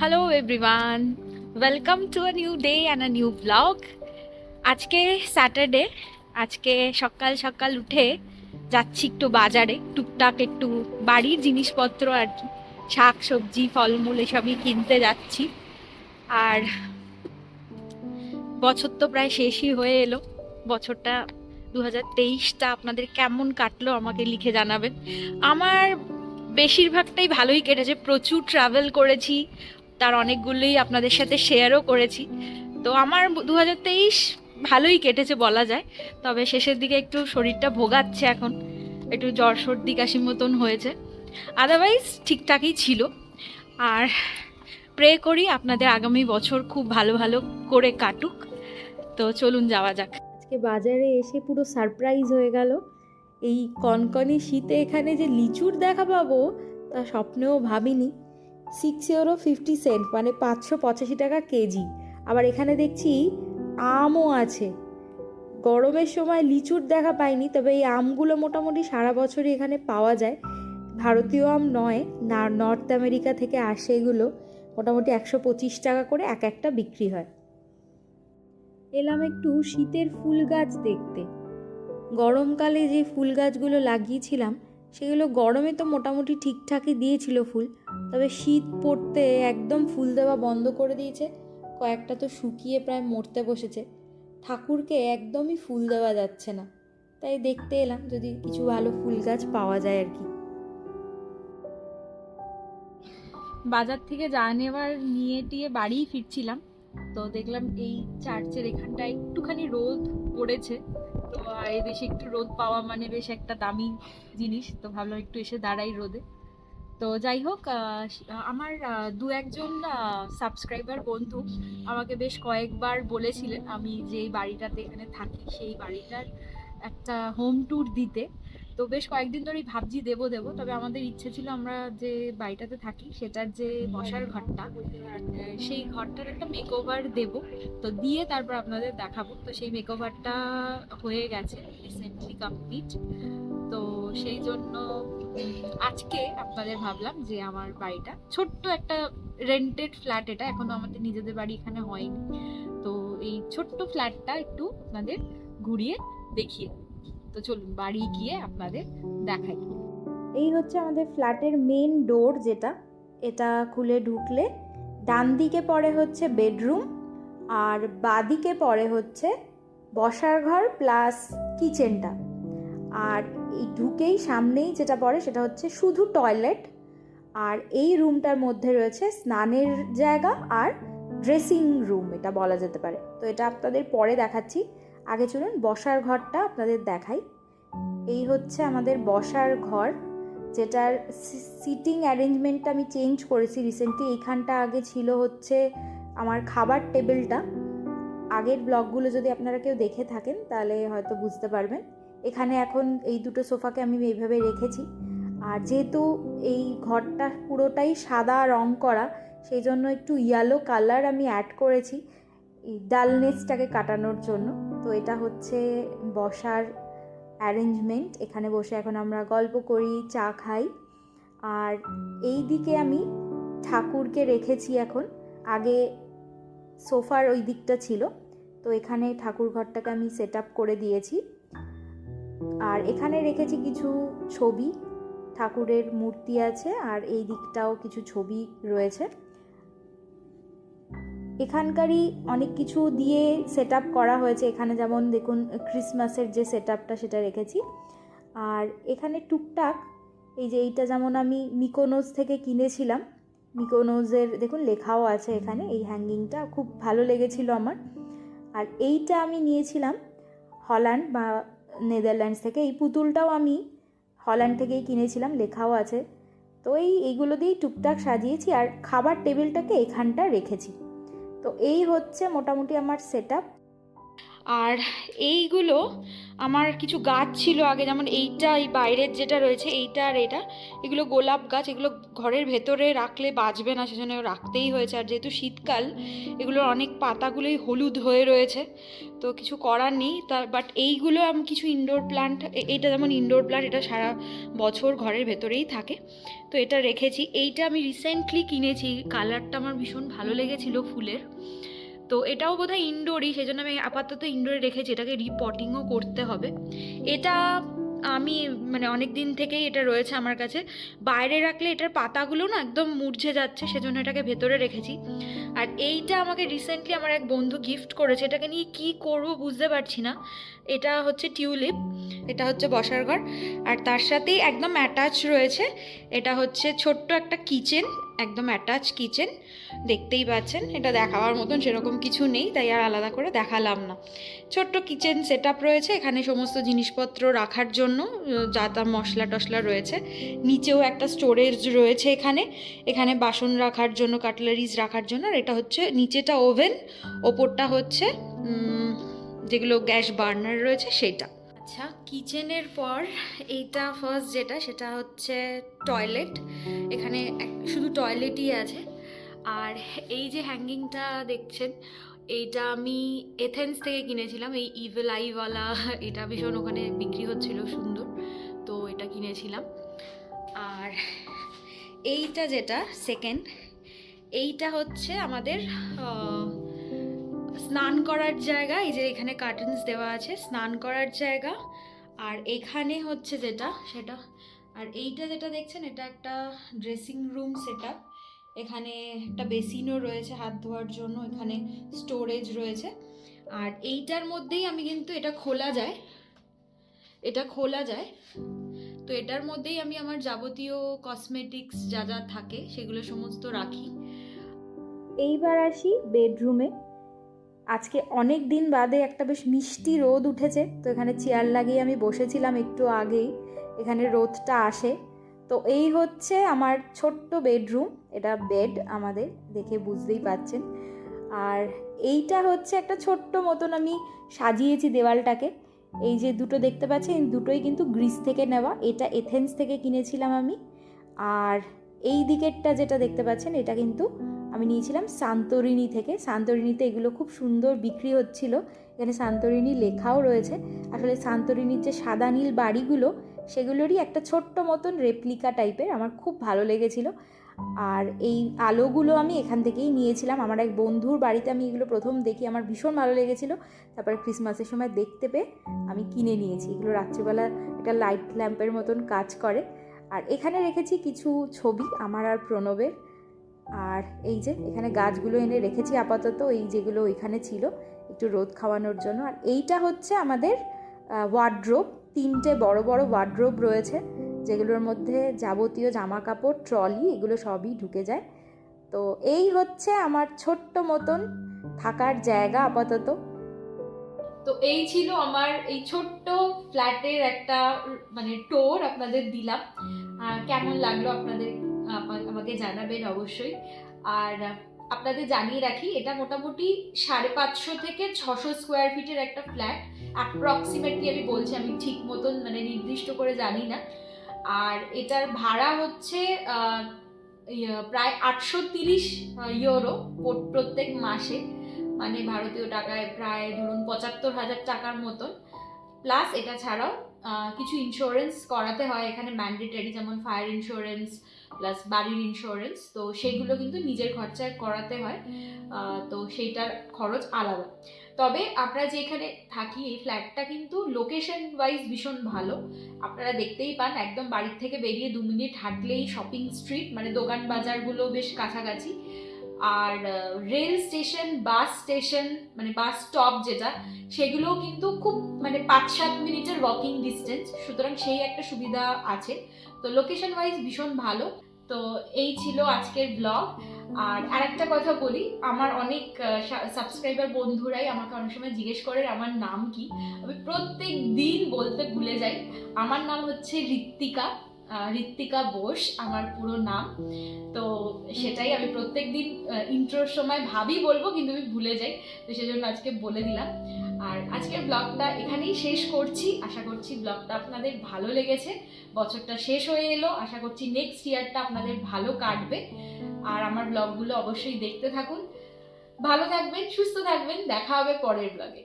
Hello everyone welcome to a new day and a new blog আজকে Saturday আজকে সকাল সকাল উঠে যাচ্ছি একটু বাজারে, টুকটাক একটু বাড়ির জিনিসপত্র আর কি, শাক, সবজি, ফলমূল এসবই কিনতে যাচ্ছি। আর বছর তো প্রায় শেষই হয়ে এলো। বছরটা দু হাজার তেইশটা আপনাদের কেমন কাটলো আমাকে লিখে জানাবেন। আমার বেশিরভাগটাই ভালোই কেটেছে। প্রচুর ট্রাভেল করেছি তার অনেকগুলোই আপনাদের সাথে শেয়ারও করেছি। তো আমার দু হাজার তেইশ ভালোই কেটেছে বলা যায়। তবে শেষের দিকে একটু শরীরটা ভোগাচ্ছে এখন। একটু জ্বর সর্দি কাশি মতন হয়েছে। আদারওয়াইজ ঠিকঠাকই ছিল। আর প্রে করি আপনাদের আগামী বছর খুব ভালো ভালো করে কাটুক। তো চলুন যাওয়া যাক। আজকে বাজারে এসে পুরো সারপ্রাইজ হয়ে গেল। এই কনকনে শীতে এখানে যে লিচুর দেখা পাবো, তা স্বপ্নেও ভাবিনি। সিক্স ইউরো ফিফটি সেন্ট মানে পাঁচশো পঁচাশি টাকা কেজি। আবার এখানে দেখছি আমও আছে। গরমের সময় লিচুর দেখা পাইনি, তবে এই আমগুলো মোটামুটি সারা বছরই এখানে পাওয়া যায়। ভারতীয় আম নয়, না নর্থ আমেরিকা থেকে আসে এগুলো। মোটামুটি একশো পঁচিশ টাকা করে এক একটা বিক্রি হয়। এলাম একটু শীতের ফুল গাছ দেখতে। গরমকালে যে ফুল গাছগুলো লাগিয়েছিলাম সেগুলো গরমে তো মোটামুটি ঠিকঠাকই দিয়েছিল ফুল, তবে শীত পড়তে একদম ফুল দেওয়া বন্ধ করে দিয়েছে। কয়েকটা তো শুকিয়ে প্রায় মরতে বসেছে। ঠাকুরকে একদমই ফুল দেওয়া যাচ্ছে না। তাই দেখতে এলাম যদি কিছু ভালো ফুল গাছ পাওয়া যায় আর কি। বাজার থেকে যা নেবার নিয়ে টিয়ে বাড়িই ফিরছিলাম। তো দেখলাম এই চার্চের এখানটা একটুখানি রোদ পড়েছে। তো এই দেশে একটু রোদ পাওয়া মানে বেশ একটা দামি জিনিস। তো ভাবলাম একটু এসে দাঁড়াই রোদে। তো যাই হোক আমার দু একজন সাবস্ক্রাইবার বন্ধু আমাকে বেশ কয়েকবার বলেছিলেন, আমি যে বাড়িটাতে এখানে থাকি সেই বাড়িটার একটা হোম ট্যুর দিতে। তো বেশ কয়েকদিন ধরেই ভাবছি দেবো দেবো। তবে আমাদের ইচ্ছে ছিল আমরা যে বাড়িটাতে থাকি, সেটার যে বসার ঘরটা, সেই ঘরটার একটা মেক ওভার দেবো। তো দিয়ে তারপর আপনাদের দেখাবো। তো সেই মেকওভারটা হয়ে গেছে রিসেন্টলি কমপ্লিট তো সেই জন্য আজকে আপনাদের ভাবলাম যে আমার বাড়িটা ছোট্ট একটা রেন্টেড ফ্ল্যাট এটা, এখনও আমাদের নিজেদের বাড়ি এখানে হয়নি। তো এই ছোট্ট ফ্ল্যাটটা একটু আপনাদের ঘুরিয়ে দেখিয়ে। তো চলুন বাড়ি গিয়ে আপনাদের দেখাই। এই হচ্ছে আমাদের ফ্ল্যাটের মেন ডোর যেটা। এটা খুলে ঢুকলে ডান দিকে পড়ে হচ্ছে বেডরুম আর বাদিকে পরে হচ্ছে বসার ঘর প্লাস কিচেনটা। আর এই ঢুকেই সামনেই যেটা পড়ে সেটা হচ্ছে শুধু টয়লেট আর এই রুমটার মধ্যে রয়েছে স্নানের জায়গা আর ড্রেসিং রুম এটা বলা যেতে পারে। তো এটা আপনাদের পরে দেখাচ্ছি। আগে চলুন বসার ঘরটা আপনাদের দেখাই। এই হচ্ছে আমাদের বসার ঘর, যেটার সিটিং অ্যারেঞ্জমেন্টটা আমি চেঞ্জ করেছি রিসেন্টলি এইখানটা আগে ছিল হচ্ছে আমার খাবার টেবিলটা আগের ব্লগগুলো যদি আপনারা কেউ দেখে থাকেন, তাহলে হয়তো বুঝতে পারবেন। এখানে এখন এই দুটো সোফাকে আমি এইভাবে রেখেছি। আর যেহেতু এই ঘরটা পুরোটাই সাদা রং করা, সেই জন্য একটু ইয়েলো কালার আমি অ্যাড করেছি। ডালনেসটাকে কাটানোর জন্য। তো এটা হচ্ছে বসার অ্যারেঞ্জমেন্ট এখানে বসে এখন আমরা গল্প করি, চা খাই। আর এই দিকে আমি ঠাকুরকে রেখেছি এখন। আগে সোফার ওই দিকটা ছিল। তো এখানে ঠাকুর ঘরটাকে আমি সেট আপ করে দিয়েছি। আর এখানে রেখেছি কিছু ছবি। ঠাকুরের মূর্তি আছে আর এই দিকটাও কিছু ছবি রয়েছে। এখানকারই অনেক কিছু দিয়ে সেট করা হয়েছে। এখানে যেমন দেখুন ক্রিসমাসের যে সেট সেটা রেখেছি। আর এখানে টুকটাক এই যে এইটা যেমন আমি মিকোনোজ থেকে কিনেছিলাম মিকোনোজের দেখুন লেখাও আছে এখানে, এই হ্যাঙ্গিংটা খুব ভালো লেগেছিল আমার। আর এইটা আমি নিয়েছিলাম হল্যান্ড বা নেদারল্যান্ডস থেকে, এই পুতুলটাও আমি হল্যান্ড থেকেই কিনেছিলাম, লেখাও আছে। তো এই, এইগুলো দিয়েই টুকটাক সাজিয়েছি আর খাবার টেবিলটাকে এখানটা রেখেছি। তো এই হচ্ছে মোটামুটি আমার সেট আর এইগুলো আমার কিছু গাছ ছিল আগে, যেমন এইটা, এই বাইরের যেটা রয়েছে, এইটা আর এটা, এগুলো গোলাপ গাছ, এগুলো ঘরের ভেতরে রাখলে বাঁচবে না, সেজন্য রাখতেই হয়েছে। আর যেহেতু শীতকাল, এগুলোর অনেক পাতাগুলোই হলুদ হয়ে রয়েছে, তো কিছু করার নেই। তার বাট এইগুলো আমি কিছু ইনডোর প্ল্যান্ট এইটা যেমন ইনডোর প্ল্যান্ট এটা সারা বছর ঘরের ভেতরেই থাকে, তো এটা রেখেছি। এইটা আমি রিসেন্টলি কিনেছি কালারটা আমার ভীষণ ভালো লেগেছিল ফুলের। তো এটাও বোধহয় ইনডোরই সেই জন্য আমি আপাতত ইনডোরে রেখেছি, এটাকে রিপটিংও করতে হবে। এটা আমি মানে অনেক দিন থেকেই এটা রয়েছে আমার কাছে। বাইরে রাখলে এটার পাতাগুলো না একদম মূর্ঝে যাচ্ছে, সেজন্য এটাকে ভেতরে রেখেছি। আর এইটা আমাকে রিসেন্টলি আমার এক বন্ধু গিফট করেছে, এটাকে নিয়ে কি করব বুঝতে পারছি না। এটা হচ্ছে টিউলিপ এটা হচ্ছে বসার ঘর, আর তার সাথেই একদম অ্যাটাচ রয়েছে, এটা হচ্ছে ছোট্ট একটা কিচেন একদম অ্যাটাচ কিচেন দেখতেই পাচ্ছেন, এটা দেখাবার মতন সেরকম কিছু নেই, তাই আর আলাদা করে দেখালাম না। ছোট্ট কিচেন সেট রয়েছে, এখানে সমস্ত জিনিসপত্র রাখার জন্য যা তা মশলা টশলা রয়েছে। নিচেও একটা স্টোরেজ রয়েছে এখানে এখানে বাসন রাখার জন্য কাটলারিজ রাখার জন্য, আর এটা হচ্ছে, নিচেটা ওভেন ওপরটা হচ্ছে যেগুলো গ্যাস বার্নার রয়েছে, সেটা। আচ্ছা কিচেনের পর এইটা ফার্স্ট যেটা, সেটা হচ্ছে টয়লেট এখানে শুধু টয়লেটই আছে। আর এই যে হ্যাঙ্গিংটা দেখছেন, এইটা আমি এথেন্স থেকে কিনেছিলাম। এই ইভেল আইওয়ালা এটা ভীষণ ওখানে বিক্রি হচ্ছিল সুন্দর, তো এটা কিনেছিলাম। আর এইটা যেটা সেকেন্ড এইটা হচ্ছে আমাদের স্নান করার জায়গা, এই যে এখানে কার্টেন্স দেওয়া আছে, স্নান করার জায়গা। আর এখানে হচ্ছে যেটা, সেটা, আর এইটা যেটা দেখছেন, এটা একটা ড্রেসিং রুম সেটা এখানে একটা বেসিনও রয়েছে হাত ধোয়ার জন্য, এখানে স্টোরেজ রয়েছে। আর এইটার মধ্যেই আমি কিন্তু, এটা খোলা যায়। এটা খোলা যায়। তো এটার মধ্যেই আমি আমার যাবতীয় কসমেটিক্স যা যা থাকে, সেগুলো সমস্ত রাখি। এইবার আসি বেডরুমে আজকে অনেক দিন বাদে একটা বেশ মিষ্টি রোদ উঠেছে, তো এখানে চেয়ার লাগিয়ে আমি বসেছিলাম একটু আগেই, এখানে রোদটা আসে। তো এই হচ্ছে আমার ছোট্ট বেডরুম, এটা বেড আমাদের, দেখে বুঝতেই পাচ্ছেন। আর এইটা হচ্ছে একটা ছোট্ট মতন আমি সাজিয়েছি দেওয়ালটাকে। এই যে দুটো দেখতে পাচ্ছেন, দুটোই কিন্তু গ্রিস থেকে নেওয়া, এটা এথেন্স থেকে কিনেছিলাম আমি। আর এই দিকেরটা যেটা দেখতে পাচ্ছেন, এটা কিন্তু আমি নিয়েছিলাম সান্তরিনি থেকে। সান্তরিনিতে এগুলো খুব সুন্দর বিক্রি হচ্ছিল। এখানে সান্তরিনি লেখাও রয়েছে। আসলে সান্তরিনির যে সাদা নীল বাড়িগুলো, সেগুলোরই একটা ছোট্ট মতন রেপ্লিকা টাইপের আমার খুব ভালো লেগেছিল। আর এই আলোগুলো আমি এখান থেকেই নিয়েছিলাম। আমার এক বন্ধুর বাড়িতে আমি এগুলো প্রথম দেখি, আমার ভীষণ ভালো লেগেছিল। তারপরে ক্রিসমাসের সময় দেখতে পেয়ে আমি কিনে নিয়েছি। এগুলো রাত্রিবেলা একটা লাইট ল্যাম্পের মতন কাজ করে। আর এখানে রেখেছি কিছু ছবি আমার আর প্রণবের। আর এই যে, এখানে গাছগুলো এনে রেখেছি আপাতত, এই যেগুলো এখানে ছিল, একটু রোদ খাওয়ানোর জন্য। আর এইটা হচ্ছে আমাদের ওয়ার্ড্রোব তিনটে বড় বড় ওয়ার্ড্রোব রয়েছে, যেগুলোর মধ্যে যাবতীয় জামা কাপড় ট্রলি এগুলো সবই ঢুকে যায়। তো এই হচ্ছে আমার ছোট্ট মতন থাকার জায়গা আপাতত। তো এই ছিল আমার এই ছোট্ট ফ্ল্যাটের একটা মানে টোর আপনাদের দিলাম। আর কেমন লাগল আপনাদের আপা- আমাকে জানাবেন অবশ্যই। আর আপনাদের জানিয়ে রাখি এটা মোটামুটি সাড়ে পাঁচশো থেকে ছশো স্কোয়ার ফিটের একটা ফ্ল্যাট অ্যাপ্রক্সিমেটলি আমি বলছি আমি ঠিক মতন মানে নির্দিষ্ট করে জানি না। আর এটার ভাড়া হচ্ছে ইয়ে, প্রায় আটশো তিরিশ ইউরো প্রত্যেক মাসে। মানে ভারতীয় টাকায় প্রায় ধরুন পঁচাত্তর হাজার টাকার মতন। প্লাস এটা ছাড়াও কিছু ইন্স্যুরেন্স করাতে হয় এখানে ম্যান্ডেটারি যেমন ফায়ার ইন্স্যুরেন্স প্লাস বাড়ির ইন্স্যুরেন্স তো সেগুলো কিন্তু নিজের খরচায় করাতে হয়। তো সেইটার খরচ আলাদা। তবে আমরা যেখানে থাকি, এই ফ্ল্যাটটা কিন্তু লোকেশন ওয়াইজ ভীষণ ভালো। আপনারা দেখতেই পান, একদম বাড়ির থেকে বেরিয়ে দু মিনিট হাঁটলেই শপিং স্ট্রিট মানে দোকান বাজারগুলো বেশ কাছাকাছি। আর রেল স্টেশন বাস স্টেশন মানে বাস স্টপ যেটা, সেগুলোও কিন্তু খুব মানে পাঁচ সাত মিনিটের ওয়াকিং ডিস্টেন্স সুতরাং সেই একটা সুবিধা আছে। তো লোকেশন ওয়াইজ ভীষণ ভালো। তো এই ছিল আজকের ব্লগ আর আরেকটা কথা বলি, আমার অনেক সাবস্ক্রাইবার বন্ধুরাই আমাকে অনেক সময় জিজ্ঞেস করে, আমার নাম কি? আমি প্রত্যেক দিন বলতে ভুলে যাই। আমার নাম হচ্ছে ঋত্বিকা। ঋত্বিকা বোস, আমার পুরো নাম। তো সেটাই আমি প্রত্যেক দিন ইন্ট্রোর সময় ভাবি বলব, কিন্তু আমি ভুলে যাই। তো সেজন্য আজকে বলে দিলাম। আর আজকের ব্লগটা এখানেই শেষ করছি। আশা করছি ব্লগটা আপনাদের ভালো লেগেছে। বছরটা শেষ হয়ে এলো। আশা করছি নেক্সট ইয়ারটা আপনাদের ভালো কাটবে। আর আমার ব্লগগুলো অবশ্যই দেখতে থাকুন। ভালো থাকবেন, সুস্থ থাকবেন। দেখা হবে পরের ব্লগে